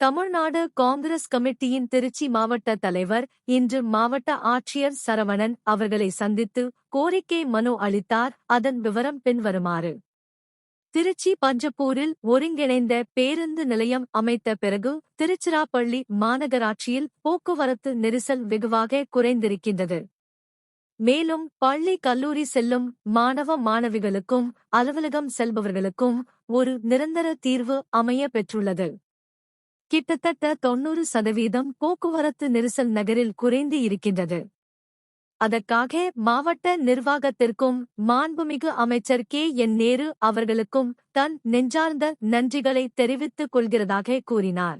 தமிழ்நாடு காங்கிரஸ் கமிட்டியின் திருச்சி மாவட்ட தலைவர் இன்று மாவட்ட ஆட்சியர் சரவணன் அவர்களை சந்தித்து கோரிக்கை மனு அளித்தார். அதன் விவரம் பின்வருமாறு. திருச்சி பஞ்சப்பூரில் ஒருங்கிணைந்த பேருந்து நிலையம் அமைத்த பிறகு திருச்சிராப்பள்ளி மாநகராட்சியில் போக்குவரத்து நெரிசல் வெகுவாக குறைந்திருக்கின்றது. மேலும் பள்ளி கல்லூரி செல்லும் மாணவ மாணவிகளுக்கும் அலுவலகம் செல்பவர்களுக்கும் ஒரு நிரந்தர தீர்வு அமைய பெற்றுள்ளது. கிட்டத்தட்ட தொன்னூறு சதவீதம் போக்குவரத்து நெரிசல் நகரில் குறைந்து இருக்கின்றது. அதற்காக மாவட்ட நிர்வாகத்திற்கும் மாண்புமிகு அமைச்சர் கே. என். நேரு அவர்களுக்கும் தன் நெஞ்சார்ந்த நன்றிகளை தெரிவித்துக் கொள்கிறதாக கூறினார்.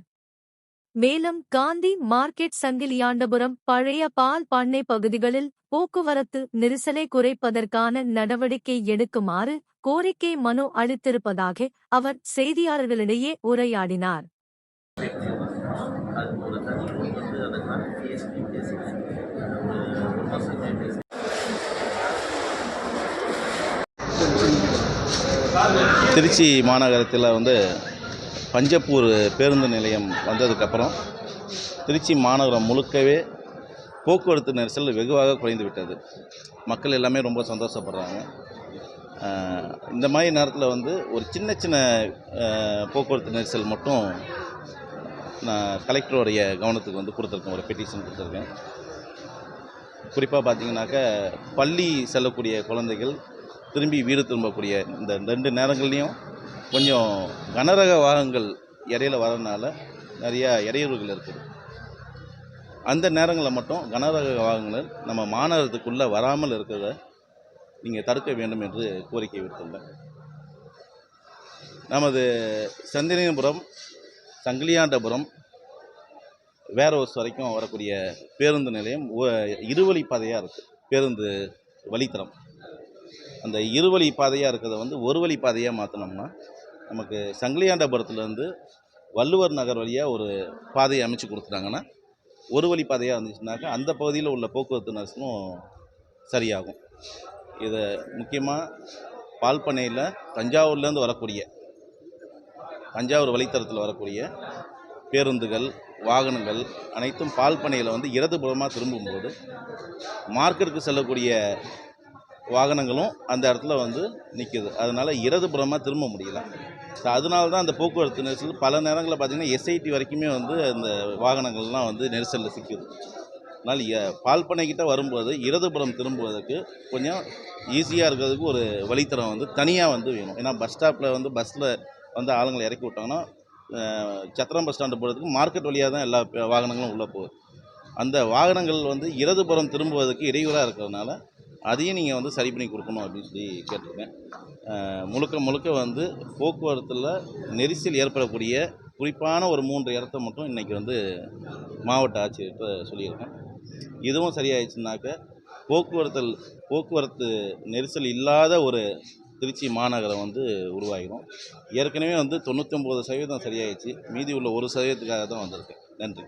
மேலும் காந்தி மார்க்கெட் சங்கிலியாண்டபுரம் பழைய பால் பண்ணை பகுதிகளில் போக்குவரத்து நெரிசலை குறைப்பதற்கான நடவடிக்கை எடுக்குமாறு கோரிக்கை மனு அளித்திருப்பதாக அவர் செய்தியாளர்களிடையே உரையாடினார். அது ஒரு தனி வந்து அதுக்கான ஒரு ஒரு பேசி திருச்சி மாநகரத்தில் வந்து பஞ்சப்பூர் பேருந்து நிலையம் வந்ததுக்கப்புறம் திருச்சி மாநகரம் முழுக்கவே போக்குவரத்து நெரிசல் வெகுவாக குறைந்து விட்டது மக்கள் எல்லாமே ரொம்ப சந்தோஷப்படுறாங்க. இந்த மாதிரி நேரத்தில் வந்து ஒரு சின்ன சின்ன போக்குவரத்து நெரிசல் மட்டும் நான் கலெக்டருடைய கவனத்துக்கு வந்து கொடுத்துருக்கேன் ஒரு பெட்டிஷன் கொடுத்துருக்கேன். குறிப்பாக பார்த்தீங்கன்னாக்க பள்ளி செல்லக்கூடிய குழந்தைகள் திரும்பி வீடு திரும்பக்கூடிய இந்த ரெண்டு நேரங்கள்லையும் கொஞ்சம் கனரக வாகனங்கள் இடையில வரதுனால நிறையா இடையூறுகள் இருக்குது. அந்த நேரங்களில் மட்டும் கனரக வாகனங்கள் நம்ம மாநகரத்துக்குள்ளே வராமல் இருக்கிறத நீங்கள் தடுக்க வேண்டும் என்று கோரிக்கை விடுத்துள்ளேன். நமது சந்திரபுரம் சங்கிலியாண்டபுரம் வேரோஸ் வரைக்கும் வரக்கூடிய பேருந்து நிலையம் இருவழி பாதையாக இருக்குது பேருந்து வழித்தடம். அந்த இருவழி பாதையாக இருக்கிறத வந்து ஒரு வழி பாதையாக மாற்றினோம்னா நமக்கு சங்கிலியாண்டபுரத்துலேருந்து வள்ளுவர் நகர் வழியாக ஒரு பாதையை அமைச்சு கொடுத்துட்டாங்கன்னா ஒரு வழி பாதையாக இருந்துச்சுனாக்கா அந்த பகுதியில் உள்ள போக்குவரத்து நெரிசலும் சரியாகும். இதை முக்கியமாக பால் பண்ணையில் தஞ்சாவூர்லேருந்து வரக்கூடிய தஞ்சாவூர் வழித்தடத்தில் வரக்கூடிய பேருந்துகள் வாகனங்கள் அனைத்தும் பால் பண்ணையில் வந்து இடதுபுறமாக திரும்பும்போது மார்க்கெட்டுக்கு செல்லக்கூடிய வாகனங்களும் அந்த இடத்துல வந்து நிற்கிது அதனால் இடதுபுறமாக திரும்ப முடியல. ஸோ அதனால தான் அந்த போக்குவரத்து நெரிசல் பல நேரங்களில் பார்த்திங்கன்னா எஸ்ஐடி வரைக்குமே வந்து அந்த வாகனங்கள்லாம் வந்து நெரிசலில் சிக்குது. அதனால் பால் பண்ணைக்கிட்ட வரும்போது இடதுபுறம் திரும்புவதற்கு கொஞ்சம் ஈஸியாக இருக்கிறதுக்கு ஒரு வழித்தடம் வந்து தனியாக வந்து வேணும். ஏன்னா பஸ் ஸ்டாப்பில் வந்து பஸ்ஸில் வந்து ஆளுங்களை இறக்கி விட்டாங்கன்னா சத்திரம் பஸ் ஸ்டாண்டு போகிறதுக்கு மார்க்கெட் வழியாக தான் எல்லா வாகனங்களும் உள்ளே போகுது. அந்த வாகனங்கள் வந்து இடதுபுறம் திரும்புவதற்கு இடையூறாக இருக்கிறதுனால அதையும் நீங்கள் வந்து சரி பண்ணி கொடுக்கணும் அப்படின்னு சொல்லி கேட்டிருக்கேன். முழுக்க முழுக்க வந்து போக்குவரத்தில் நெரிசல் ஏற்படக்கூடிய குறிப்பான ஒரு மூன்று இடத்த மட்டும் இன்றைக்கி வந்து மாவட்ட ஆட்சியர்கிட்ட சொல்லியிருக்கேன். இதுவும் சரியாயிடுச்சுனாக்க போக்குவரத்தில் போக்குவரத்து நெரிசல் இல்லாத ஒரு திருச்சி மாநகரம் வந்து உருவாகிடும். ஏற்கனவே வந்து தொண்ணூற்றி ஒம்பது சதவீதம் சரியாயிடுச்சு. மீதி உள்ள ஒரு சதவீதத்துக்காக தான் வந்திருக்கேன் நன்றி.